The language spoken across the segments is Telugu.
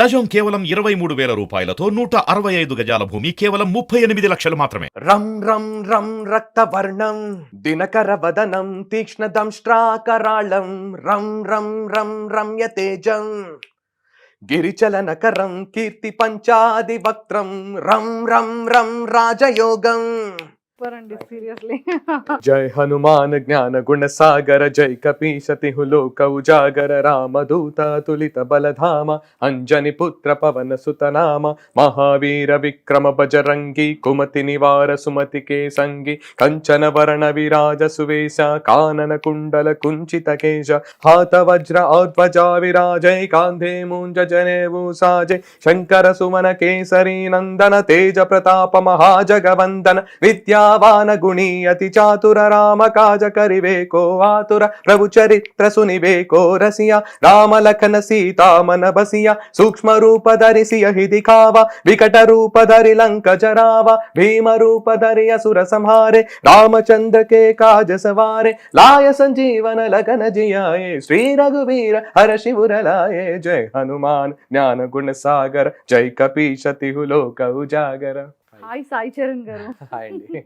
గజం కేవలం ఇరవై మూడు వేల రూపాయలతో నూట అరవై ఐదు గజాల భూమి కేవలం ముప్పై ఎనిమిది లక్షలు మాత్రమే. రం రం రం రక్తవర్ణం దినకర వదనం తీక్ష్ణ దంష్ట్రాకరాళం రం రం రం రమ్య తేజం. గిరిచలనకరం కీర్తి పంచాది వక్త్రం రం రం రం రాజయోగం. సూపర్ అండి సీరియస్లీ. జై హనుమాన్ జ్ఞాన గుణ సాగర జై కపీశతి లోక ఉజాగర రామదూత తులిత బలధామ అంజని పుత్ర పవన సుతనామ మహావీర విక్రమ బజరంగి కుమతి నివార సుమతి కే సంగి కంచన వరణ విరాజ సువేశ కానన కుండల కుంచిత కేశ హాత వజ్ర ఔధ్వజా విరాజై కాంధే మూంజ జనేవు సాజై శంకర సుమన కేసరి నందన తేజ ప్రతాప మహాజగవందన విద్యావాన గుణీ అతి చాతుర రామ కాజ కరివే కో ఆతుర ప్రభు చరిత్ర సునివే కో రసియ రామ లఖన సీతామన బసియ సూక్ష్మ రూప ధరిసియ హిది కావ వికట రూప ధరి లంక జరావ భీమ రూప ధరి అసుర సంహారే రామచంద్ర కే కాజ సవారే లాయ సంజీవన లగన జియాయే శ్రీ రఘువీర హర శివుర లాయే జై హనుమాన్ జ్ఞాన గుణ సాగర జై కపీశతి లోక ఉజాగర హాయ్ సాయి చరణ్ గారు. హాయ్ అండి.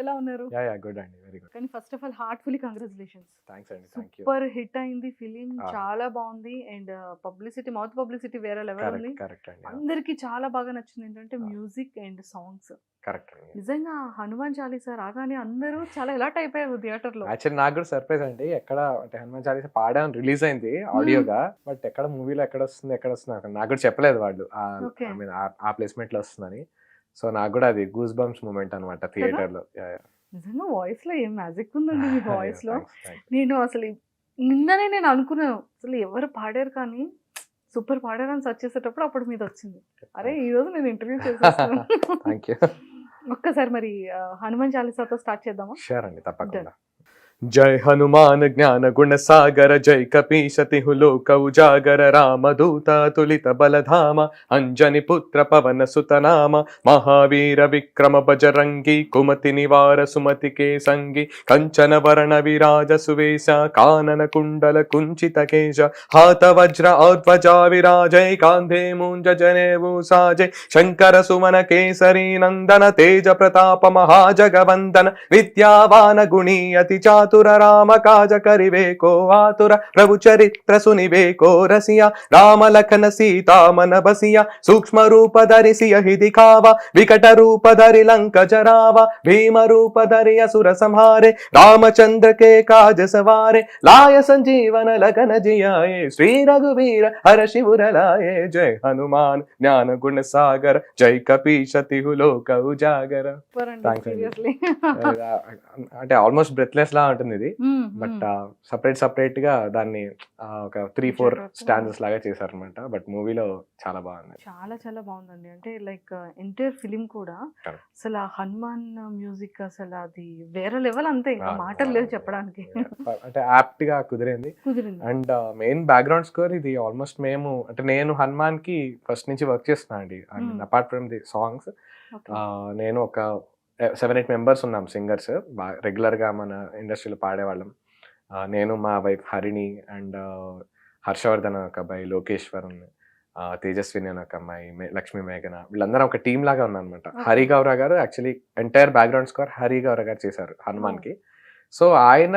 ఎలా ఉన్నారు? యా యా గుడ్ అండి. Very good. కానీ first of all heartfully congratulations. Thanks అండి థ్యాంక్ యూ. సూపర్ హిట్ అయింది ఫిలిం. చాలా బాగుంది అండ్ పబ్లిసిటీ మౌత్ పబ్లిసిటీ వేరే లెవెల్ ఉంది. కరెక్ట్ అండి అందరికి చాలా బాగా నచ్చింది ఏంటంటే. Music and songs. కరెక్ట్ నిజంగా హనుమాన్ చాలీసా రాగానే అందరూ చాలా ఎలర్ట్ అయిపోయారు థియేటర్లో యాక్చువల్లీ నాకు కూడా సర్ప్రైజ్ అండి. ఎక్కడ అంటే హనుమాన్ చాలీసా పాడాను రిలీజ్ అయింది ఆడియోగా బట్ ఎక్కడ మూవీలో ఎక్కడ వస్తుంది ఎక్కడ వస్తుంది నాకు కూడా చెప్పలేదు వాళ్ళు. ఐ మీన్ ఆ ప్లేస్మెంట్లో వస్తుందని. సో నాకు కూడా అది గూస్ బంప్స్ మూమెంట్ అనమాట థియేటర్లో. నిజంగా వాయిస్లో ఏం మ్యాజిక్ ఉందండి మీ వాయిస్లో. నేను అసలు నిన్ననే నేను అనుకున్నాను అసలు ఎవరు పాడారు కానీ సూపర్ పాడారు అని సర్చ్ చేసేటప్పుడు అప్పుడు మీద వచ్చింది. అరే ఈ రోజు నేను ఇంటర్వ్యూ చేసేస్తాను. ఒక్కసారి మరి హనుమాన్ చాలీసాతో స్టార్ట్ చేద్దామా? షూర్ అండి తప్పకుండా. జై హనుమాన్ జ్ఞాన గుణ సాగర జై కపీశతి లోక ఉజాగర రామదూత తులిత బలధామ అంజని పుత్ర పవన సుతనామ మహావీర విక్రమ బజరంగి కుమతి నివార సుమతి కే సంగి కంచన వరణ విరాజ సువేశ కానన కుండల కుంచిత కేశ హాత వజ్ర ఔధ్వజా విరాజై కాంధే ముంజ జనేవు సాజై శంకర సుమన కేసరి నందన తేజ ప్రతాప మహాజగవందన విద్యావాన గుణీ అతి చాతుర రామ కాజ కరివే కో ఆతుర ప్రభు చరిత్ర సునివే కో రసియ రామ లఖన సీతామన బసియ సూక్ష్మ రూప ధరిసియ హిది కావ వికట రూప ధరి లంక జరావ భీమ రూప ధరి అసుర సంహారే రామచంద్ర కే కాజ సవారే లాయ సంజీవన లగన జియాయే శ్రీ రఘువీర హర శివుర లాయే జై హనుమాన్ జ్ఞాన గుణ సాగర జై కపీశతి లోక ఉజాగర. అంటే ఆల్మోస్ట్ బ్రెత్లెస్ లా ఉంటుంది ఇది. బట్ సపరేట్ సపరేట్గా దాన్ని ఒక త్రీ ఫోర్ స్టాండర్స్ లాగా చేశారు అనమాట బట్ మూవీలో చాలా బాగుంది. చాలా చాలా బాగుందండి. అంటే లైక్ ఎంటైర్ ఫిలిం కూడా. అసలు హనుమాన్ మ్యూజిక్ అసలు అది వేరే లెవెల్ అంతే. ఇంకా మాటలు లేవు చెప్పడానికి. అంటే యాప్ట్గా కుదిరింది. అండ్ మెయిన్ బ్యాక్గ్రౌండ్ స్కోర్ ఇది ఆల్మోస్ట్ మేము అంటే నేను హనుమాన్కి ఫస్ట్ నుంచి వర్క్ చేస్తున్నా అండి. Apart from the songs. నేను ఒక సెవెన్ ఎయిట్ మెంబర్స్ ఉన్నాం సింగర్స్ రెగ్యులర్గా మన ఇండస్ట్రీలో పాడేవాళ్ళం. నేను మా వైఫ్ హరిణి అండ్ హర్షవర్ధన్ ఒక అబ్బాయి లోకేశ్వరన్ తేజస్విని అని ఒక అమ్మాయి లక్ష్మీ మేఘన వీళ్ళందరం ఒక టీమ్ లాగా ఉన్నాం అనమాట Okay. Hari Gowra garu actually entire background score Hari Gowra garu చేశారు హనుమాన్కి సో ఆయన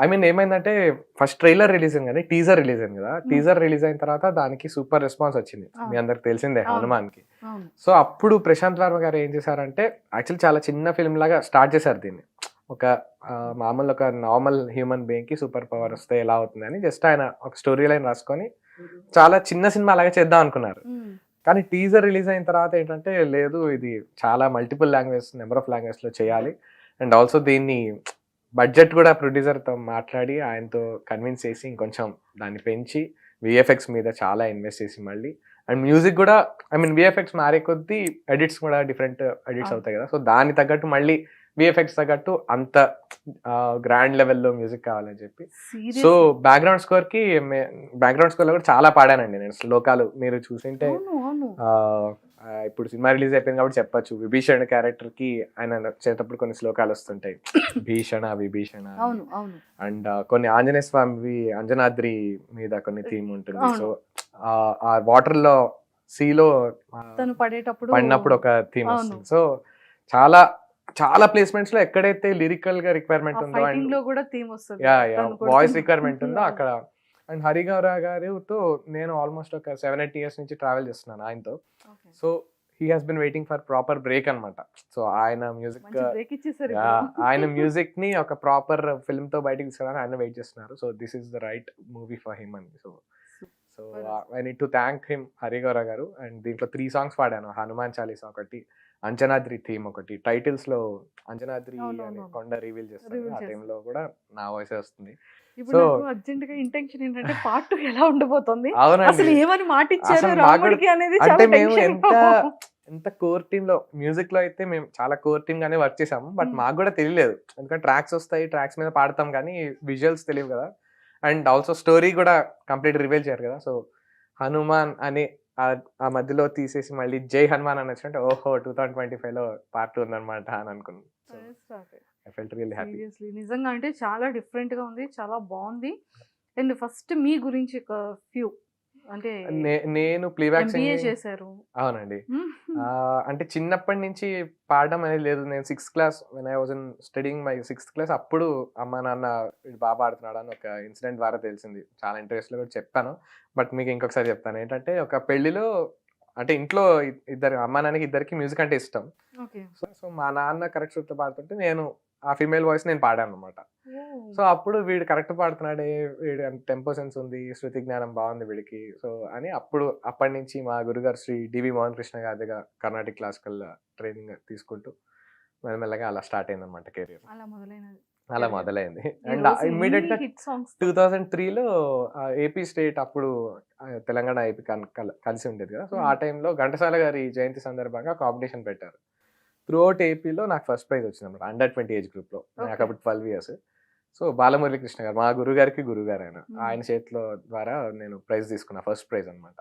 ఐ మీన్ ఏమైందంటే ఫస్ట్ ట్రైలర్ రిలీజ్ అయింది కానీ టీజర్ రిలీజ్ అయింది కదా టీజర్ రిలీజ్ అయిన తర్వాత దానికి సూపర్ రెస్పాన్స్ వచ్చింది. మీ. అందరికి తెలిసిందే అవును. హనుమాన్కి అవును. సో అప్పుడు ప్రశాంత్ వర్మ గారు ఏం చేశారంటే యాక్చువల్లీ చాలా చిన్న ఫిల్మ్ లాగా స్టార్ట్ చేశారు దీన్ని. ఒక మామూలు ఒక నార్మల్ హ్యూమన్ బీయింగ్కి సూపర్ పవర్ వస్తే ఎలా అవుతుంది అని జస్ట్ ఆయన ఒక స్టోరీ లైన్ రాసుకొని చాలా చిన్న సినిమా లాగా చేద్దాం అనుకున్నారు. మ్మ్. కానీ టీజర్ రిలీజ్ అయిన తర్వాత ఏంటంటే లేదు ఇది చాలా మల్టిపుల్ లాంగ్వేజ్ నెంబర్ ఆఫ్ లాంగ్వేజ్లో చేయాలి. అండ్ ఆల్సో దీన్ని బడ్జెట్ కూడా producer తో మాట్లాడి ఆయనతో కన్విన్స్ చేసి ఇంకొంచెం దాన్ని పెంచి విఎఫ్ఎక్స్ మీద చాలా ఇన్వెస్ట్ చేసి మళ్ళీ అండ్ మ్యూజిక్ కూడా ఐ మీన్ విఎఫ్ఎక్స్ మారే కొద్దీ ఎడిట్స్ కూడా డిఫరెంట్ ఎడిట్స్. అవుతాయి కదా సో దాని తగ్గట్టు మళ్ళీ విఎఫ్ఎక్స్ తగ్గట్టు అంత గ్రాండ్ లెవెల్లో మ్యూజిక్ కావాలని చెప్పి. సో బ్యాక్గ్రౌండ్ స్కోర్కి బ్యాక్గ్రౌండ్ స్కోర్లో కూడా చాలా పాడానండి నేను శ్లోకాలు మీరు చూసింటే ఇప్పుడు సినిమా రిలీజ్ అయిపోయింది కాబట్టి చెప్పొచ్చు. విభీషణ క్యారెక్టర్కి ఆయన చేసేటప్పుడు కొన్ని శ్లోకాలు వస్తుంటాయి. భీషణ విభీషణ. అండ్ కొన్ని ఆంజనేయ స్వామివి అంజనాద్రి మీద కొన్ని థీమ్ ఉంటుంది. సో ఆ వాటర్లో సీలో తను పడేటప్పుడు పడినప్పుడు ఒక థీమ్. వస్తుంది. సో చాలా చాలా ప్లేస్మెంట్స్లో ఎక్కడైతే లిరికల్గా రిక్వైర్మెంట్ ఉందో వాయిస్ రిక్వైర్మెంట్ ఉందో. అక్కడ అండ్ హరిగౌర గారితో నేను ఆల్మోస్ట్ ఒక సెవెన్ ఎయిట్ ఇయర్స్ నుంచి ట్రావెల్ చేస్తున్నాను ఆయనతో. So he has been waiting for proper break అన్నమాట సో ఆయన మ్యూజిక్. ఆయన మ్యూజిక్ని ఒక ప్రాపర్ ఫిల్మ్తో బయటికి తీసుకురావడానికి ఆయన వెయిట్ చేస్తున్నారు so this is the right movie for him అని so so. I need to thank him Harigowra garu and దీంట్లో త్రీ సాంగ్స్ పాడాను హనుమాన్ చాలీసా ఒకటి అంజనాద్రి థీమ్ ఒకటి. టైటిల్స్లో అంజనాద్రి అనే. కొండ రివీల్ చేస్తారు ఆ. టైంలో కూడా నా వాయిస్ వస్తుంది. ఇప్పుడు అర్జెంట్గా ఇంటెన్షన్ ఏంటంటే పార్ట్ టూ ఎలా ఉండబోతుంది అసలు అవునండి ఏమని మాట ఇచ్చారు అసలు మాకు రాముడికి అనేది అంటే చాలా మేము ఎంత ఎంత కోర్ టీమ్లో మ్యూజిక్లో అయితే మేము చాలా కోర్ టీమ్ గానే వర్క్ చేసాము బట్. మాకు కూడా తెలియలేదు. ఎందుకంటే ట్రాక్స్ వస్తాయి ట్రాక్స్ మీద పాడతాం కానీ విజువల్స్ తెలియవు కదా. అండ్ ఆల్సో స్టోరీ కూడా కంప్లీట్ రివీల్ చేయరు కదా. సో హనుమాన్ అని ఆ- మధ్యలో తీసేసి మళ్ళీ జై హనుమాన్ అని వచ్చినట్టు ఓహో టూ థౌసండ్ ట్వంటీ ఫైవ్లో పార్ట్ టూ ఉందన్నమాట అని అనుకున్నాను ఐ ఫెల్ట్ హ్యాపీ నిజంగా అంటే చాలా డిఫరెంట్గా ఉంది చాలా బాగుంది. అండ్ ఫస్ట్ మీ గురించి ఒక ఫ్యూ అంటే నేను ప్లేబ్యాక్ చేశారు. అవునండి. అంటే చిన్నప్పటి నుంచి పాడడం అనేది లేదు. నేను sixth class when I was in studying my sixth class అప్పుడు అమ్మ నాన్న బాగా పాడుతున్నాడు అని ఒక ఇన్సిడెంట్ ద్వారా తెలిసింది. చాలా ఇంట్రెస్ట్లో కూడా చెప్పాను. బట్ మీకు ఇంకొకసారి చెప్తాను. ఏంటంటే ఒక పెళ్ళిలో అంటే ఇంట్లో ఇద్దరు అమ్మ నాన్నకి ఇద్దరికి మ్యూజిక్ అంటే ఇష్టం. సో సో మా నాన్న కరెక్ట్ పాడుతుంటే నేను ఆ ఫీమేల్ వాయిస్ నేను పాడాను అనమాట సో అప్పుడు వీడు కరెక్ట్ పాడుతున్నాడే వీడు టెంపో సెన్స్ ఉంది శృతి జ్ఞానం బాగుంది వీడికి. సో అని అప్పుడు అప్పటి నుంచి మా గురుగారు శ్రీ డివి మోహన్ కృష్ణ గారి దగ్గర కర్ణాటిక్ క్లాసికల్ ట్రైనింగ్ తీసుకుంటూ మెల్లమెల్లగా అలా స్టార్ట్ అయింది అనమాట కెరీర్. అలా మొదలైనది. అలా Career. మొదలైంది. అండ్ ఇమ్మీడియట్గా టూ థౌజండ్ త్రీలో ఏపీ స్టేట్ అప్పుడు ఆ, తెలంగాణ ఏపీ కలిసి ఉండేది కదా. సో ఆ Hmm. టైంలో ఘంటసాల గారి జయంతి సందర్భంగా కాంపిటీషన్ పెట్టారు. త్రూ అవుట్ ఏపీలో నాకు ఫస్ట్ ప్రైజ్ వచ్చింది అనమాట అండర్ ట్వంటీ ఏజ్ గ్రూప్లో నాకు. అప్పుడు twelve years so Balamurali Krishna garu మా గురువు గారికి గురువు గారు ఆయన. Hmm. ఆయన చేతిలో ద్వారా నేను ప్రైజ్ తీసుకున్నా ఫస్ట్ ప్రైజ్ అనమాట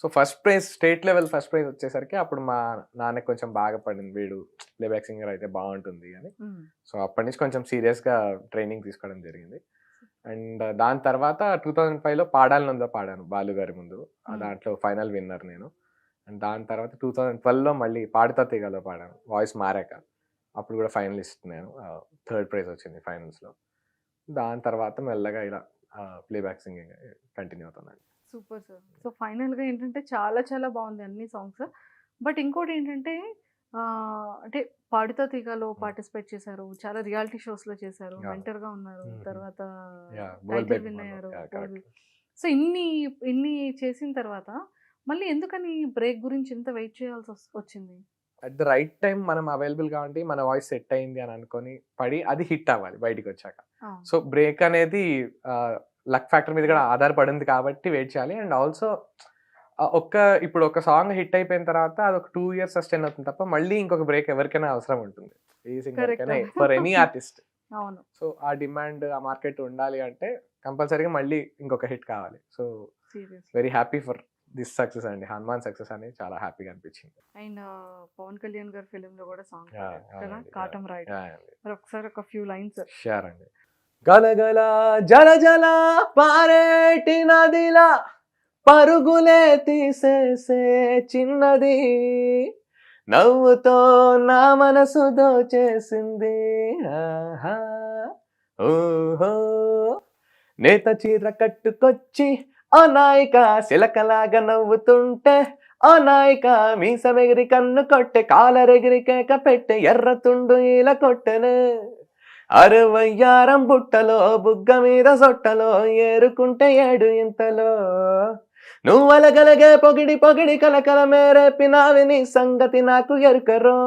so first prize state level first prize వచ్చేసరికి అప్పుడు మా నాన్నకి కొంచెం బాగా పడింది. వీడు ప్లేబ్యాక్ సింగర్ అయితే బాగుంటుంది అని. సో అప్పటి నుంచి కొంచెం serious గా ట్రైనింగ్ తీసుకోవడం జరిగింది. అండ్ దాని తర్వాత టూ థౌజండ్ ఫైవ్లో పాడాలనుందో పాడాను బాలు గారి ముందు Hmm. దాంట్లో ఫైనల్ విన్నర్ నేను. అండ్ దాని తర్వాత టూ థౌజండ్ ట్వెల్వ్లో మళ్ళీ పాడుతా తీగలో పాడాను. వాయిస్ మారాక. అప్పుడు కూడా ఫైనలిస్ట్ నేను. థర్డ్ ప్రైజ్ వచ్చింది ఫైనల్స్లో. దాని తర్వాత మెల్లగా ఇలా ప్లేబ్యాక్ సింగింగ్ కంటిన్యూ అవుతున్నాను. Super sir. సో ఫైనల్గా ఏంటంటే చాలా చాలా బాగుంది అన్ని సాంగ్స్. బట్ ఇంకోటి ఏంటంటే అంటే పాడుతా తీగలో పార్టిసిపేట్ చేశారు. చాలా రియాలిటీ షోస్లో చేశారు. Yeah. మెంటర్గా ఉన్నారు. తర్వాత టైటిల్ విన్. అయ్యారు. సో ఇన్ని ఇన్ని చేసిన తర్వాత మళ్ళీ ఎందుకని బ్రేక్ గురించి ఇంత వెయిట్ చేయాల్సి వచ్చింది? అట్ ద రైట్ టైం మనం అవైలబుల్గా ఉండి మన వాయిస్ సెట్ అయింది అని అనుకొని పడి అది హిట్ అవ్వాలి బయటికి వచ్చాక. సో బ్రేక్ అనేది లక్ ఫ్యాక్టర్ మీద కూడా ఆధారపడింది కాబట్టి వెయిట్ చేయాలి. అండ్ ఆల్సో ఒక్క ఇప్పుడు ఒక సాంగ్ హిట్ అయిపోయిన తర్వాత అది ఒక టూ ఇయర్స్ సస్టైన్ అవుతుంది తప్ప మళ్ళీ ఇంకొక బ్రేక్ ఎవరికైనా అవసరం ఉంటుంది. A singer for any artist. అవును. సో ఆ డిమాండ్ ఆ మార్కెట్ ఉండాలి అంటే కంపల్సరీగా మళ్ళీ ఇంకొక హిట్ కావాలి. So very happy for this success అండి. హనుమాన్ సక్సెస్ అనేది చాలా హ్యాపీగా అనిపించింది. అండ్ పవన్ కళ్యాణ్ గారి ఫిలిం లో కూడా సాంగ్ కదా కాటం అండి. మరి ఒకసారి ఒక ఫ్యూ లైన్స్. షూర్ అండి. గలగల జల జల పారేటి నదిలా పరుగులే తీసేసే చిన్నది నవ్వుతో నా మనసు దోచేసింది. ఓహో. నేత చీర కట్టుకొచ్చి ఓ నాయిక సిలకలాగా నవ్వుతుంటే ఓ నాయిక మీసమెగిరి కన్ను కొట్టె కాలరెగిరి కేక పెట్టె ఎర్ర తుండు ఇలా కొట్టెనే. అరవయ్యారం బుట్టలో బుగ్గ మీద సొట్టలో ఏరుకుంటే ఏడు ఇంతలో. నువ్వలగలగే పొగిడి పొగిడి కలకల మేరేపినావి నీ సంగతి నాకు ఎరుకరో.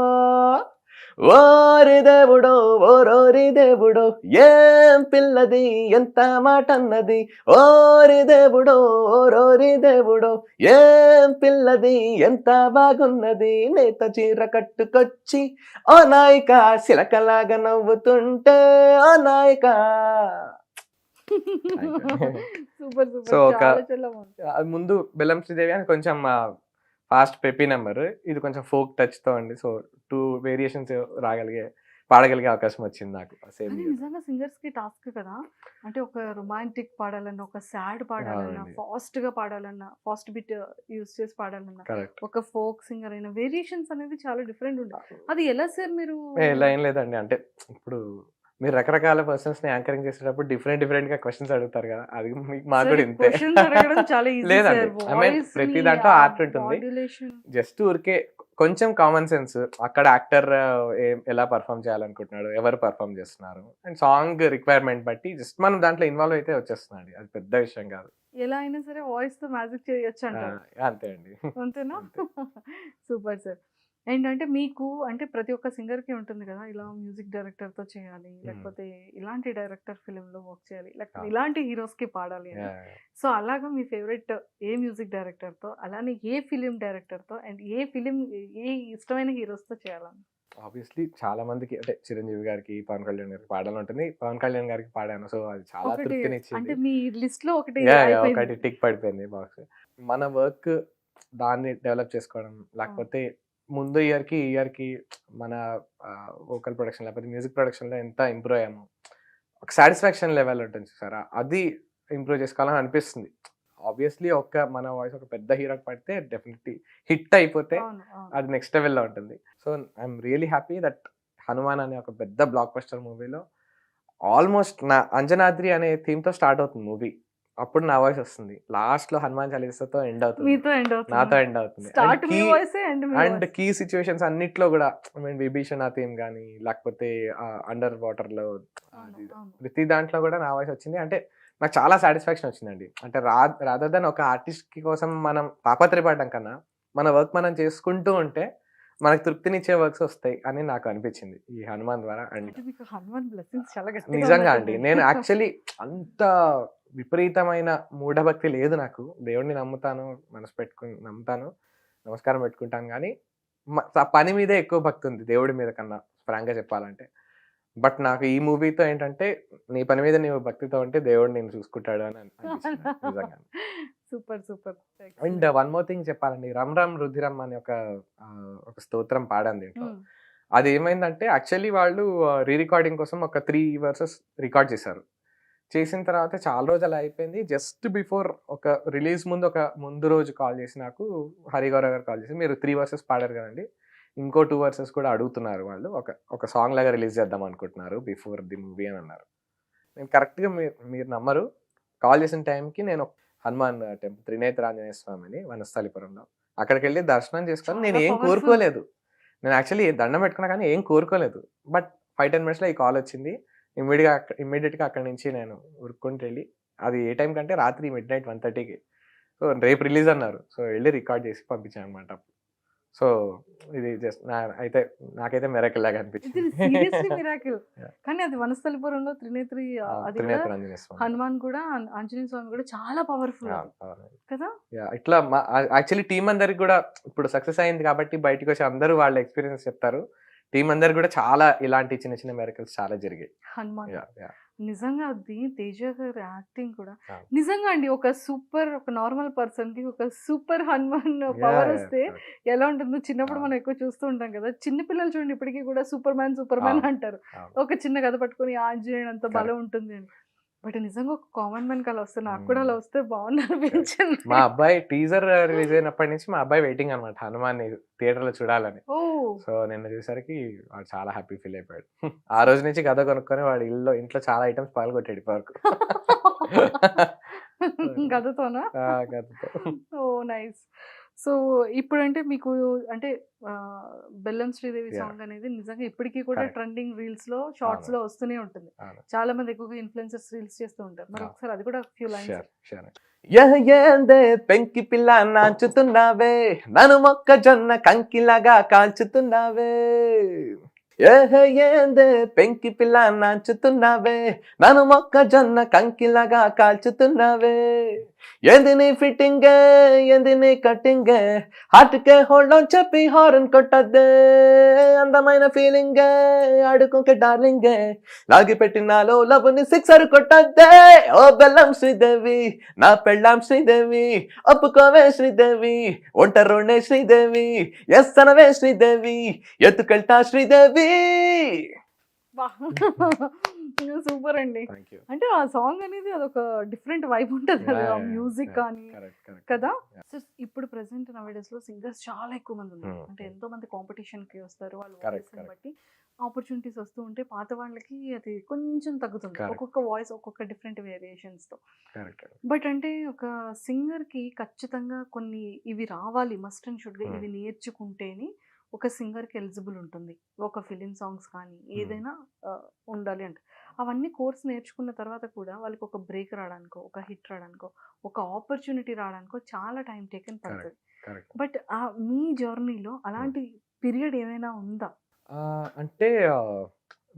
ఓరి దేవుడో ఓరోరి దేవుడో ఏం పిల్లది ఎంత మాట అన్నది ఓరి దేవుడో ఓరోరి దేవుడో ఏం పిల్లది ఎంత బాగున్నది? నేత చీర కట్టుకొచ్చి ఓ నాయిక సిలకలాగా నవ్వుతుంటే ఓ నాయిక. సూపర్ ఒక- ముందు బెల్లం శ్రీదేవి అని కొంచెం ఫాస్ట్ పెప్పి నెంబర్. ఇది కొంచెం ఫోక్ టచ్తో అండి. సో టూ వేరియేషన్స్ రాగలిగే పాడగలిగే అవకాశం వచ్చింది నాకు సేమ్ నిజంగా సింగర్స్కి టాస్క్ కదా! అంటే ఒక రొమాంటిక్ పాడాలన్నా ఒక సాడ్ పాడాలన్నా. ఫాస్ట్గా పాడాలన్నా ఫాస్ట్ బిట్ యూస్ చేసి పాడాలన్నా ఒక ఫోక్ సింగర్ అయిన వేరియేషన్స్ అనేది చాలా డిఫరెంట్ ఉంటుంది అది ఎలా సార్ మీరు ఇలా ఏం లేదండి. అంటే ఇప్పుడు మీరు రకరకాల పర్సన్స్ని యాంకరింగ్ చేసేటప్పుడు డిఫరెంట్ డిఫరెంట్గా క్వశ్చన్స్ అడుగుతారు కదా. అది మీకు మాకు కూడా ఇంతే. లేదండి. వాయిస్ ప్రతి దాంట్లో art ఉంటుంది. జస్ట్ ఊరికే కొంచెం కామన్ సెన్స్ అక్కడ యాక్టర్ ఎలా పర్ఫామ్ చేయాలనుకుంటున్నాడు ఎవరు పర్ఫామ్ చేస్తున్నారు? అండ్ సాంగ్ రిక్వైర్మెంట్ బట్టి జస్ట్ మనం దాంట్లో ఇన్వాల్వ్ అయితే వచ్చేస్తున్నాడు అది పెద్ద విషయం కాదు. ఎలా అయినా సరే వాయిస్తో మ్యాజిక్ చేయొచ్చు ఆ, అంటారు అంతే అండి. అంతేనా? సూపర్ సార్ ఏంటంటే మీకు అంటే ప్రతి ఒక్క సింగర్కి ఉంటుంది కదా ఇలా మ్యూజిక్ డైరెక్టర్తో చేయాలి లేకపోతే ఇలాంటి డైరెక్టర్ ఫిలిం లో వర్క్ చేయాలి లేకపోతే. ఇలాంటి హీరోస్కి పాడాలి అని. సో అలాగా మీ ఫేవరెట్ ఏ మ్యూజిక్ డైరెక్టర్తో అలానే ఏ ఫిలిం డైరెక్టర్తో అండ్ ఏ ఫిలిం ఏ ఇష్టమైన హీరోస్తో చేయాలని? ఆబ్వియస్లీ చాలా మందికి అంటే చిరంజీవి గారికి పవన్ కళ్యాణ్ గారికి పాడాలని ఉంటుంది పవన్ కళ్యాణ్ గారికి పాడాను. సో అది చాలా ఒకటి అంటే తృప్తినిచ్చింది మీ లిస్ట్లో. ఒకటి టిక్ పడిపోయింది బాక్స్. మన వర్క్ దాన్ని డెవలప్ చేసుకోవడం లేకపోతే ముందు ఇయర్కి ఈ ఇయర్కి మన వోకల్ ప్రొడక్షన్ లేకపోతే మ్యూజిక్ ప్రొడక్షన్లో ఎంత ఇంప్రూవ్ అయ్యాము ఒక సాటిస్ఫాక్షన్ లెవెల్ ఉంటుంది సార్. అది ఇంప్రూవ్ చేసుకోవాలని అనిపిస్తుంది. ఆబ్వియస్లీ ఒక మన వాయిస్ ఒక పెద్ద హీరోకి పడితే డెఫినెట్లీ హిట్ అయిపోతే. అది నెక్స్ట్ లెవెల్లో ఉంటుంది. So I'm really happy that Hanuman అనే ఒక పెద్ద బ్లాక్ బస్టర్ మూవీలో ఆల్మోస్ట్ నా అంజనాద్రి అనే థీమ్తో స్టార్ట్ అవుతుంది మూవీ. అప్పుడు నా వాయిస్ వస్తుంది. లాస్ట్లో హనుమాన్ చాలీసాతో ఎండ్ అవుతుంది. మీతో ఎండ్ అవుతుంది. నాతో ఎండ్ అవుతుంది. Start me voice end me and. Key situations అన్నిట్లో కూడా ఐ మీన్ విభీషణ థీమ్ కానీ లేకపోతే అండర్ వాటర్లో. ప్రతి దాంట్లో కూడా నా వాయిస్ వచ్చింది. అంటే నాకు చాలా సాటిస్ఫాక్షన్ వచ్చిందండి. అంటే రా రాదర్ దన్ ఒక ఆర్టిస్ట్కి కోసం మనం తాపత్రయపడడం కన్నా మన వర్క్ మనం చేసుకుంటూ ఉంటే మనకు తృప్తినిచ్చే వర్క్స్ వస్తాయి అని నాకు అనిపించింది ఈ హనుమాన్ ద్వారా. అండ్ నిజంగా అండి. నేను యాక్చువల్లీ అంత విపరీతమైన మూఢభక్తి లేదు నాకు. దేవుడిని నమ్ముతాను మనసు పెట్టుకుని నమ్ముతాను నమస్కారం పెట్టుకుంటాను కానీ పని మీదే ఎక్కువ భక్తి ఉంది దేవుడి మీద కన్నా ఫ్రాంక్గా చెప్పాలంటే. బట్ నాకు ఈ మూవీతో ఏంటంటే నీ పని మీద నీవు భక్తితో ఉంటే దేవుడు నేను చూసుకుంటాడు అని super super. And one more thing చెప్పాలండి. రమ్ రమ్ రుధిరం అనే ఒక ఒక స్తోత్రం పాడాను దీంట్లో. అది ఏమైందంటే యాక్చువల్లీ వాళ్ళు రీ రికార్డింగ్ కోసం ఒక త్రీ వర్సెస్ రికార్డ్ చేశారు. చేసిన తర్వాత చాలా రోజులు అయిపోయింది. జస్ట్ బిఫోర్ ఒక రిలీజ్ ముందు ఒక ముందు రోజు కాల్ చేసి నాకు హరిగౌరవ్ గారు కాల్ చేసి మీరు త్రీ వర్సెస్ పాడారు కదండి ఇంకో టూ వర్సెస్ కూడా అడుగుతున్నారు వాళ్ళు. ఒక ఒక సాంగ్ లాగా రిలీజ్ చేద్దాం అనుకుంటున్నారు బిఫోర్ ది మూవీ అని అన్నారు. నేను కరెక్ట్గా మీరు మీరు నమ్మరు. కాల్ చేసిన టైంకి నేను హనుమాన్ టెంపుల్ త్రినేత్ర ఆంజనేయ స్వామిని వనస్థలిపురంలో అక్కడికి వెళ్ళి దర్శనం చేసుకొని నేను ఏం. కోరుకోలేదు. నేను యాక్చువల్లీ దండం పెట్టుకున్నా కానీ ఏం కోరుకోలేదు. బట్ ఫైవ్ టెన్ మినిట్స్లో ఈ కాల్ వచ్చింది. ఇమ్మీడియట్గా ఇమ్మీడియట్గా అక్కడి నుంచి నేను ఉరుక్కుంటూ వెళ్ళి అది ఏ టైం కంటే రాత్రి మిడ్ నైట్ వన్ థర్టీకి. సో రేపు రిలీజ్ అన్నారు. సో వెళ్ళి రికార్డ్ చేసి పంపించాను అనమాట సో ఇది జస్ట్ నా అయితే నాకైతే మెరకల్ లాగా అనిపించింది. కానీ అది వనస్థలిపురంలో త్రినేత్రి హనుమాన్ కూడా ఆంజనేయ స్వామి కూడా చాలా పవర్ఫుల్. కదా? ఇట్లా యాక్చువల్లీ టీం అందరికి కూడా ఇప్పుడు సక్సెస్ అయింది కాబట్టి బయటకు వచ్చి అందరూ వాళ్ళ ఎక్స్పీరియన్స్ చెప్తారు. టీం అందరికి కూడా చాలా ఇలాంటి చిన్న చిన్న మెరకల్స్ చాలా జరిగాయి హనుమాన్. నిజంగా అది తేజ గారి యాక్టింగ్ కూడా. నిజంగా అండి ఒక సూపర్ ఒక నార్మల్ పర్సన్కి ఒక సూపర్ హనుమాన్ పవర్ వస్తే. ఎలా ఉంటుందో చిన్నప్పుడు. మనం ఎక్కువ చూస్తూ ఉంటాం కదా చిన్న పిల్లలు చూడండి ఇప్పటికీ కూడా సూపర్ మ్యాన్ సూపర్ మ్యాన్. అంటారు. ఒక చిన్న కథ పట్టుకొని ఆంజనేయుడు అంత బలం. ఉంటుంది అని బట్ నిజంగా ఒక కామన్ మ్యాన్ కలా వస్తే నాకు. కూడా అలా వస్తే బాగుంది అనిపించింది. మా అబ్బాయి టీజర్ రిలీజ్ అయినప్పటి నుంచి మా అబ్బాయి వెయిటింగ్ అనమాట హనుమాన్ థియేటర్లో చూడాలని. ఓ! సో నిన్న చూసరికి వాడు చాలా హ్యాపీ ఫీల్ అయిపోయాడు. ఆ రోజు నుంచి గద కొనుక్కొని వాడు ఇల్లు ఇంట్లో చాలా ఐటమ్స్ పాల్గొట్టాడు ఇప్పటివరకు. ఆ, గదతో. ఓ నైస్. సో ఇప్పుడంటే మీకు అంటే ఆ, బెల్లం శ్రీదేవి Yeah. సాంగ్ అనేది నిజంగా ఇప్పటికీ కూడా Correct. ట్రెండింగ్ రీల్స్లో షార్ట్స్లో వస్తూనే ఉంటుంది. అవును. చాలా మంది ఎక్కువగా ఇన్ఫ్లుయెన్సర్స్ రీల్స్ చేస్తూ ఉంటారు. మరి. ఒకసారి అది కూడా ఫ్యూ లైన్స్. ఏందే? పెంకి పిల్ల నాచుతున్నావే? నన్ను మొక్కజొన్న కంకిలాగా కాల్చుతున్నావే? ఏహ ఏందే? పెంకి పిల్ల నాచుతున్నావే? నన్ను మొక్కజొన్న కంకిలాగా కాల్చుతున్నావే? ఏంది నీ ఫిట్టింగ్ ఏంది నీ కట్టింగ్ హార్ట్కే హోల్డ్ ఆన్ చెప్పి హారన్ కొట్టద్దే అందమైన ఫీలింగ్ ఆడుకోక డార్లింగ్ లాగి పెట్టినాలో లవ్ని సిక్సర్ కొట్టద్దే ఓ బెల్లం శ్రీదేవి నా పెళ్ళాం శ్రీదేవి ఒప్పుకోవే శ్రీదేవి ఒంటరోనే శ్రీదేవి ఎస్ అనవే శ్రీదేవి ఎత్తుకెళ్తా శ్రీదేవి సూపర్ అండి. అంటే ఆ సాంగ్ అనేది అదొక డిఫరెంట్ వైబ్ ఉంటుంది yeah, మ్యూజిక్. కానీ కదా. సో ఇప్పుడు ప్రెసెంట్ నవేడేస్లో సింగర్స్ చాలా ఎక్కువ మంది ఉన్నారు. Hmm. అంటే ఎంతో మంది కాంపిటీషన్కి వస్తారు వాళ్ళు. బట్టి ఆపర్చునిటీస్ వస్తూ ఉంటే పాత వాళ్ళకి అది కొంచెం తగ్గుతుంది. ఒక్కొక్క వాయిస్ ఒక్కొక్క డిఫరెంట్ వేరియేషన్స్తో బట్ అంటే ఒక సింగర్కి ఖచ్చితంగా కొన్ని ఇవి రావాలి మస్ట్ అండ్ షుడ్గా Hmm. ఇవి నేర్చుకుంటేనే ఒక సింగర్కి ఎలిజిబుల్ ఉంటుంది. ఒక ఫిలిం సాంగ్స్ కానీ ఏదైనా ఉండాలి అంటే. అవన్నీ కోర్స్ నేర్చుకున్న తర్వాత కూడా వాళ్ళకి ఒక బ్రేక్ రావడానికో ఒక హిట్ రావడానికో ఒక ఆపర్చునిటీ రావడానికో చాలా టైం టేకెన్ పడుతుంది. బట్ ఆ మీ జర్నీలో అలాంటి పీరియడ్ ఏమైనా ఉందా? అంటే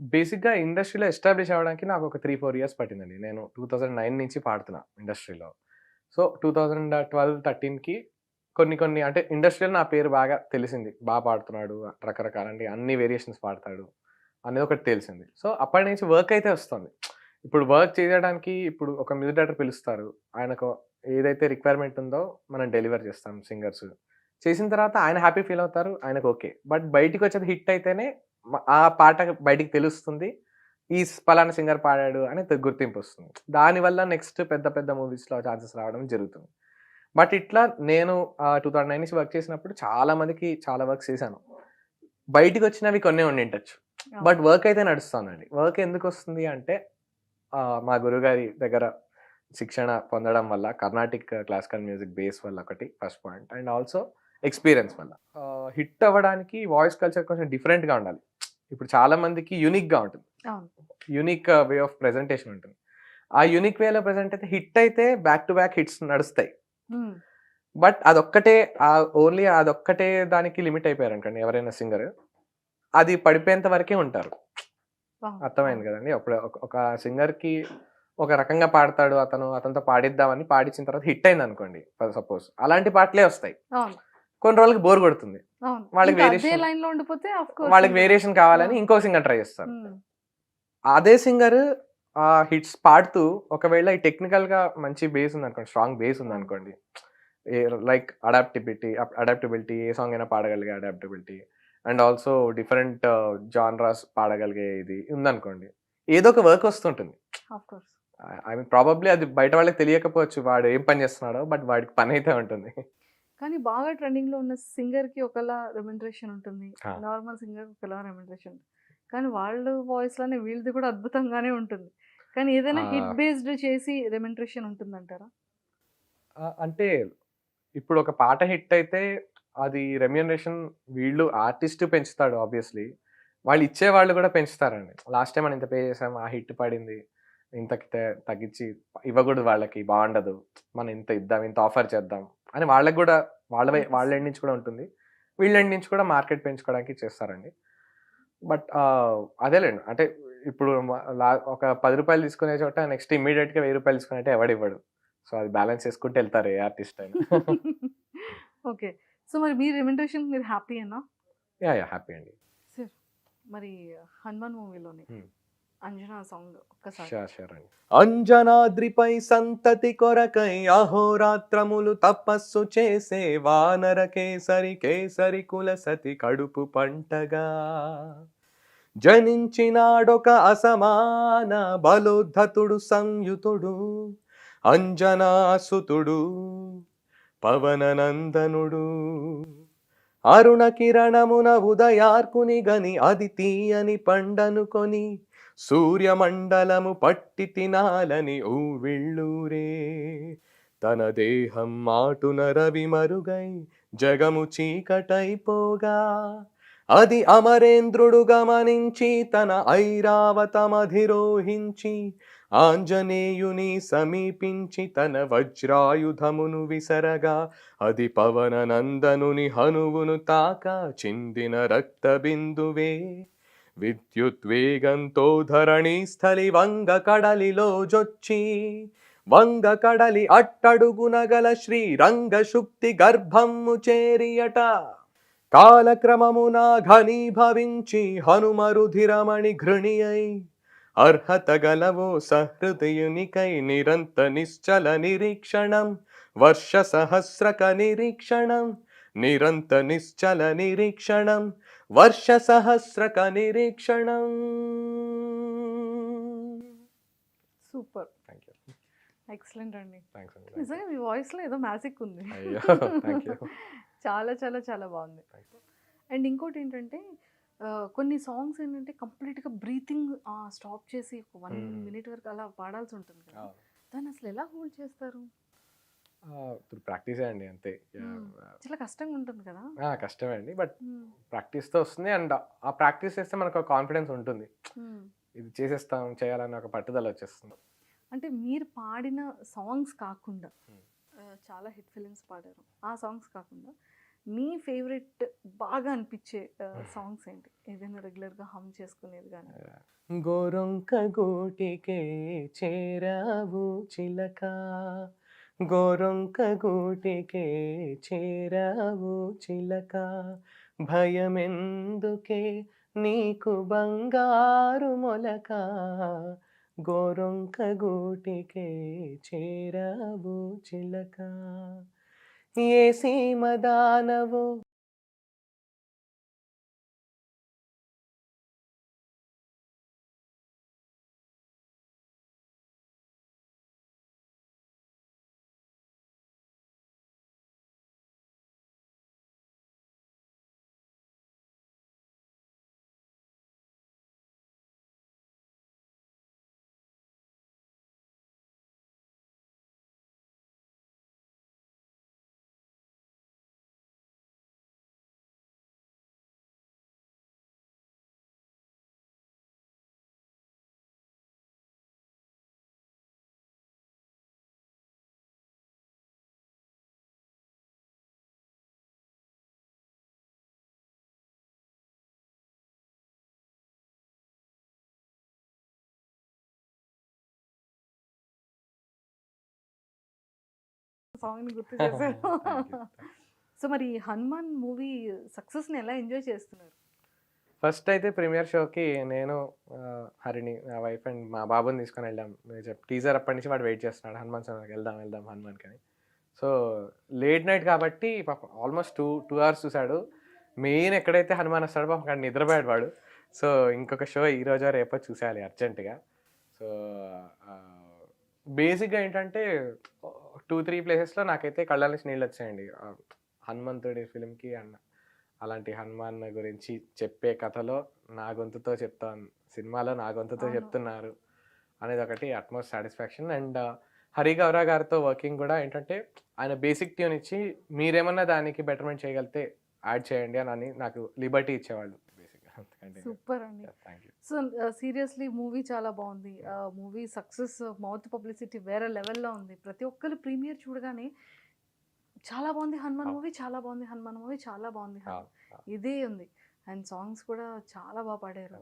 బేసిక్గా ఇండస్ట్రీలో ఎస్టాబ్లిష్ అవ్వడానికి నాకు ఒక త్రీ ఫోర్ ఇయర్స్ పట్టిందండి. నేను టూ థౌజండ్ నైన్ నుంచి పాడుతున్నా ఇండస్ట్రీలో. సో టూ థౌజండ్ ట్వెల్వ్ థర్టీన్కి కొన్ని కొన్ని అంటే ఇండస్ట్రీలో నా పేరు బాగా తెలిసింది. బాగా పాడుతున్నాడు రకరకాల అంటే అన్ని వేరియేషన్స్ పాడతాడు. అనేది ఒకటి తెలిసింది. సో అప్పటి నుంచి వర్క్ అయితే వస్తుంది. ఇప్పుడు వర్క్ చేయడానికి ఇప్పుడు ఒక మ్యూజిక్ డైరెక్టర్ పిలుస్తారు. ఆయనకు ఏదైతే రిక్వైర్మెంట్ ఉందో మనం డెలివర్ చేస్తాం సింగర్స్. చేసిన తర్వాత ఆయన హ్యాపీ ఫీల్ అవుతారు ఆయనకు ఓకే. బట్ బయటికి వచ్చేది హిట్ అయితేనే ఆ పాట బయటికి తెలుస్తుంది. ఈ పలానా సింగర్ పాడాడు అని గుర్తింపు వస్తుంది. దానివల్ల నెక్స్ట్ పెద్ద పెద్ద మూవీస్లో ఛాన్సెస్ రావడం జరుగుతుంది. బట్ ఇట్లా నేను టూ థౌజండ్ నైన్ నుంచి వర్క్ చేసినప్పుడు చాలా మందికి చాలా వర్క్ చేశాను. బయటికి వచ్చినవి కొన్ని ఉండి ఉండొచ్చు. బట్ వర్క్ అయితే నడుస్తుందండి. వర్క్ ఎందుకు వస్తుంది అంటే మా గురుగారి దగ్గర శిక్షణ పొందడం వల్ల కర్ణాటిక్ క్లాసికల్ మ్యూజిక్ బేస్ వల్ల ఒకటి first point. And also experience వల్ల. హిట్ అవ్వడానికి వాయిస్ కల్చర్ కొంచెం డిఫరెంట్గా ఉండాలి. ఇప్పుడు చాలా మందికి యూనిక్గా ఉంటుంది. యూనిక్ వే ఆఫ్ ప్రెజెంటేషన్ ఉంటుంది. ఆ యూనిక్ వేలో ప్రెజెంట్ అయితే హిట్ అయితే బ్యాక్ టు బ్యాక్ హిట్స్ నడుస్తాయి. బట్ అదొక్కటే ఓన్లీ అదొక్కటే దానికి లిమిట్ అయిపోయారు అనుకోండి ఎవరైనా సింగర్ అది పడిపోయేంత వరకే ఉంటారు. అర్థమైంది కదండి. అప్పుడు ఒక- సింగర్కి ఒక రకంగా పాడతాడు అతను అతనితో పాడిద్దామని పాడించిన తర్వాత హిట్ అయింది అనుకోండి సపోజ్. అలాంటి పాటలే వస్తాయి. కొన్ని రోజులకి బోర్ కొడుతుంది. వాళ్ళకి course వాళ్ళకి వేరియేషన్ కావాలని ఇంకో సింగర్ ట్రై చేస్తారు. అదే సింగర్ ఆ హిట్స్ పాడుతూ ఒకవేళ ఈ టెక్నికల్గా మంచి బేస్ ఉంది అనుకోండి స్ట్రాంగ్ బేస్ ఉంది అనుకోండి లైక్ అడాప్టిబిలిటీ అడాప్టబిలిటీ ఏ సాంగ్ అయినా పాడగలిగే adaptability and also different genres పాడగలిగే ఇది ఉందనుకోండి. ఏదో ఒక వర్క్ వస్తుంటుంది. ఐ మీన్ ప్రాబబ్లీ అది బయట వాళ్ళకి తెలియకపోవచ్చు వాడు ఏం పని చేస్తున్నాడో బట్ వాడికి పని అయితే ఉంటుంది. కానీ బాగా ట్రెండింగ్లో ఉన్న సింగర్కి ఒకలా రెమ్యునరేషన్ ఉంటుంది. నార్మల్ సింగర్ ఒకలా రెమ్యునరేషన్ కానీ వాళ్ళ వాయిస్లోనే వీళ్ళది కూడా అద్భుతంగానే ఉంటుంది. కానీ ఏదైనా. హిట్ బేస్డ్ చేసి రెమ్యునరేషన్ ఉంటుందంటారా? ఆ, అంటే ఇప్పుడు ఒక పాట హిట్ అయితే అది రెమ్యూనరేషన్ వీళ్ళు ఆర్టిస్ట్ పెంచుతాడు ఆబ్వియస్లీ వాళ్ళు ఇచ్చే వాళ్ళు కూడా పెంచుతారండి. లాస్ట్ టైం మనం ఇంత పే చేసాం ఆ హిట్ పడింది ఇంత తగ్గించి ఇవ్వకూడదు వాళ్ళకి బాగుండదు. మనం ఇంత ఇద్దాం ఇంత ఆఫర్ చేద్దాం అని వాళ్ళకి కూడా వాళ్ళ వాళ్ళ ఎండ్ నుంచి కూడా ఉంటుంది. వీళ్ళ ఎండ్ నుంచి కూడా మార్కెట్ పెంచుకోవడానికి చేస్తారండి. బట్ అదేలేండి. అంటే ఇప్పుడు లా- ఒక పది రూపాయలు తీసుకునే చోట నెక్స్ట్ ఇమ్మీడియట్గా వెయ్యి రూపాయలు తీసుకున్నట్టే ఎవడు ఇవ్వడు. సో అది బ్యాలెన్స్ చేసుకుంటూ వెళ్తారు ఏ ఆర్టిస్ట్ అయినా. ఓకే. సో మరి మీ రెమ్యునరేషన్ మీరు హ్యాపీ అన్నా యా యా హ్యాపీ అండి. సార్. మరి హనుమాన్ మూవీలోని. అంజనా సాంగ్ ఒక్కసారి. షూర్ షూర్ అండి అంజనాద్రిపై సంతతి కొరకై అహోరాత్రములు తపస్సు చేసే వానర కేసరి కేసరి కుల సతి కడుపు పంటగా. జనించినాడొక అసమాన బలోద్ధతుడు సంయుతుడు అంజనాసుతుడు. పవననందనుడు. అరుణ కిరణమున ఉదయార్కుని గని అది తీయని పండనుకొని సూర్యమండలము పట్టి తినాలని ఊవిళ్ళూరే తన దేహం మాటున రవి మరుగై జగము చీకటైపోగా అది అమరేంద్రుడు గమనించి తన ఐరావతమధిరోహించి ఆంజనేయుని సమీపించి తన వజ్రాయుధమును విసరగా అది పవన నందనుని హనువును తాక చిందిన రక్త బిందువే విద్యుద్వేగంతో ధరణి స్థలి వంగ కడలిలో జొచ్చి వంగ కడలి అట్టడుగునగల శ్రీరంగ శుక్తి గర్భము చేరియట. కాలక్రమమున ఘనీభవించి హనుమరుధిరమణి ఘృణియై అర్హత గలవో సహృదయునికై నిరంత నిశ్చల నిరీక్షణం వర్ష సహస్రక నిరీక్షణం నిరంత నిశ్చల నిరీక్షణం వర్ష సహస్రక నిరీక్షణం. సూపర్. Thank you. ఎక్సలెంట్ అండి. నిజంగా మీ వాయిస్లో ఏదో మ్యాజిక్ ఉంది. చాలా చాలా చాలా బాగుంది. అండ్ ఇంకోటి ఏంటంటే కొన్ని సాంగ్స్ ఏంటంటే కంప్లీట్గా బ్రీతింగ్ స్టాప్ చేసి ఒక వన్. మినిట్ వరకు అలా పాడాల్సి ఉంటుంది కదా. దాన్ని అసలు ఎలా హోల్డ్ చేస్తారు? ఇప్పుడు ప్రాక్టీసే అండి అంతే. చాలా కష్టంగా ఉంటుంది కదా. కష్టమే అండి. బట్. ప్రాక్టీస్తో వస్తుంది అండ్ ఆ ప్రాక్టీస్ చేస్తే మనకు కాన్ఫిడెన్స్ ఉంటుంది. ఇది చేసేస్తాం చేయాలని ఒక పట్టుదల వచ్చేస్తుంది. అంటే మీరు పాడిన సాంగ్స్ కాకుండా చాలా హిట్ ఫిలిమ్స్ పాడారు. ఆ సాంగ్స్ కాకుండా మీ ఫేవరెట్ బాగా అనిపించే సాంగ్స్ ఏంటి? ఏదైనా రెగ్యులర్గా హమ్ చేసుకునేది కానీ గోరొంక గూటికే చేరావు చిలక. గోరొంక గూటికే చేరావు చిలక. భయమెందుకే నీకు బంగారు మొలక. గోరొంక గూటికే చేరావు చిలక. ఏ సీమ దానవో సాంగ్ని గుర్తు చేశారు. సో మరి హనుమాన్ మూవీ సక్సెస్ని ఎలా ఎంజాయ్ చేస్తున్నారు? ఫస్ట్ అయితే ప్రీమియర్ షోకి నేను హరిణి నా వైఫ్ అండ్ మా బాబుని తీసుకొని వెళ్ళాం. చెప్ టీజర్ అప్పటి నుంచి వాడు వెయిట్ చేస్తున్నాడు. హనుమాన్ సినిమాకి వెళ్దాం వెళ్దాం హనుమాన్కి అని. సో లేట్ నైట్ కాబట్టి పాపం ఆల్మోస్ట్ టూ టూ అవర్స్ చూశాడు. మెయిన్ ఎక్కడైతే హనుమాన్ వస్తాడో పాపం అక్కడ నిద్రపోయాడు వాడు. సో ఇంకొక షో ఈ రోజు రేపో చూసేయాలి అర్జెంటుగా. సో బేసిక్గా ఏంటంటే టూ త్రీ ప్లేసెస్లో నాకైతే కళ్ళ నుంచి నీళ్ళు వచ్చాయండి హనుమంతుడి ఫిలింకి అన్న అలాంటి హనుమాన్ గురించి చెప్పే కథలో నా గొంతుతో చెప్తాను. సినిమాలో నా గొంతుతో. చెప్తున్నారు అనేది ఒకటి utmost satisfaction. And Hari Gowra గారితో వర్కింగ్ కూడా ఏంటంటే ఆయన బేసిక్ ట్యూన్ ఇచ్చి మీరేమన్నా దానికి బెటర్మెంట్ చేయగలిగితే యాడ్ చేయండి అని అని నాకు లిబర్టీ ఇచ్చేవాళ్ళు. సూపర్ అండి సో సీరియస్లీ మూవీ చాలా బాగుంది. మూవీ సక్సెస్ మౌత్ పబ్లిసిటీ వేరే లెవెల్లో ఉంది. ప్రతి ఒక్కరు ప్రీమియర్ చూడగానే చాలా బాగుంది హనుమాన్. మూవీ చాలా బాగుంది హనుమాన్ మూవీ చాలా బాగుంది. ఇదే ఉంది. అండ్ సాంగ్స్ కూడా చాలా బాగా పాడారు.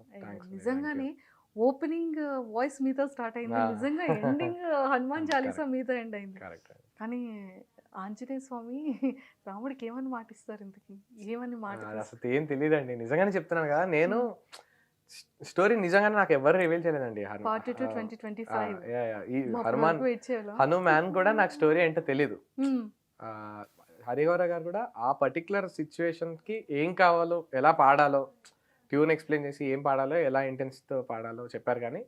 నిజంగానే ఓపెనింగ్ వాయిస్ మీతో స్టార్ట్ అయింది. నిజంగా ఎండింగ్ హనుమాన్. చాలీసా మీతో ఎండ్ అయింది. కానీ ఆంజనేయ స్వామి రాముడికి ఏమని మాటిస్తారు ఇంతకి? ఏమని మాట అసలు ఏం తెలియదండి నిజంగానే చెప్తున్నాను కదా నేను స్టోరీ నిజంగానే నాకు ఎవరు రివీల్ చేయలేదండి. ఈ హనుమాన్ కూడా నాకు స్టోరీ ఏంటో తెలీదు. హరిగౌర గారు కూడా ఆ పర్టికులర్కి ఏం కావాలో ఎలా పాడాలో ట్యూన్ ఎక్స్ప్లెయిన్ చేసి ఏం పాడాలో ఎలా ఇంటెన్స్తో పాడాలో చెప్పారు కానీ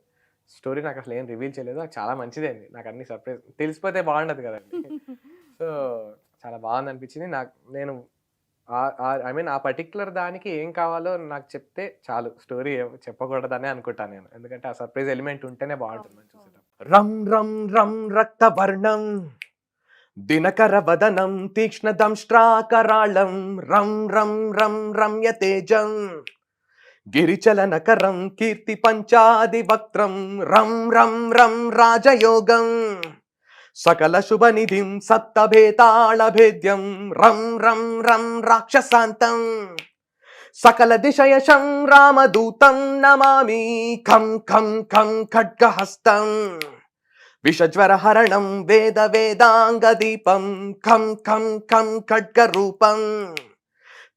స్టోరీ నాకు అసలు ఏం రివీల్ చేయలేదు చాలా మంచిదండి నాకు అన్ని సర్ప్రైజ్ తెలిసిపోతే బాగుండదు కదండి. సో చాలా బాగుంది అనిపించింది నాకు నేను ఐ మీన్ ఆ పర్టికులర్ దానికి ఏం కావాలో నాకు చెప్తే చాలు. స్టోరీ చెప్పకూడదనే అనుకుంటాను నేను. ఎందుకంటే ఆ సర్ప్రైజ్ ఎలిమెంట్ ఉంటేనే బాగుంటుంది చూసేటప్పుడు రం రం రం రక్తవర్ణం దినకర వదనం తీక్ష్ణ దంష్ట్రాకరాళం రం రం రం రమ్య తేజం గిరిచలనకరం కీర్తి పంచాది వక్త్రం రం రం రం రాజయోగం. సకల శుభనిధిం సత్తభేతాళభేద్యం రం రం రం రాక్షసాంతం. సకల దిశయశం రామదూతం నమామి. ఖం ఖం ఖం ఖడ్గహస్తం. విషజ్వరహరణం వేద వేదాంగ దీపం. ఖం ఖం ఖం ఖడ్గరూపం.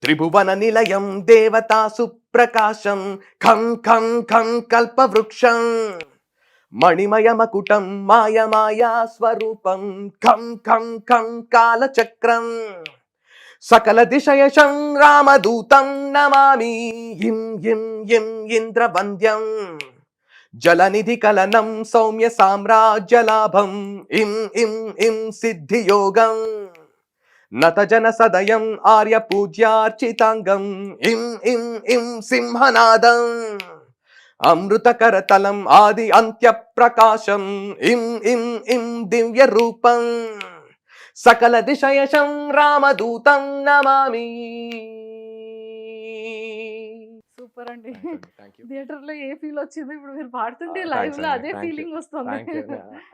త్రిభువన నిలయం దేవతా సుప్రకాశం. ఖం ఖం ఖం కల్పవృక్షం. మణిమయమకుటం మాయమాయా స్వరూపం. ఖం ఖం ఖం కాలచక్రం. సకల దిశయశం రామదూతం నమామి. ఇం ఇం ఇం ఇంద్రవంద్యం. జలనిధి కలనం సౌమ్య సామ్రాజ్యలాభం ఇం ఇం ఇం సిద్ధియోగం. నత జన సదయం ఆర్య పూజ్యార్చితాంగం. ఇం ఇం ఇం సింహనాదం. అమృతకరతలం ఆది అంత్య ప్రకాశం ఇం ఇం ఇం దివ్య రూపం సకల దిశయశం రామదూతం నమామి. సూపర్ అండి. థియేటర్లో ఏ ఫీల్ వచ్చింది ఇప్పుడు మీరు పాడుతుంటే లైవ్లో అదే ఫీలింగ్ వస్తుంది.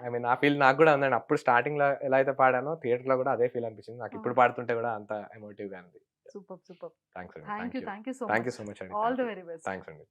ఐ మీన్ ఆ ఫీల్ నాకు కూడా ఉందండి. అప్పుడు స్టార్టింగ్లో ఎలా అయితే పాడానో థియేటర్లో కూడా అదే ఫీల్ అనిపించింది. నాకు ఇప్పుడు పాడుతుంటే కూడా అంత ఎమోటివ్గా ఉంది super super. Thank you thank you so much all the very best thanks అండి.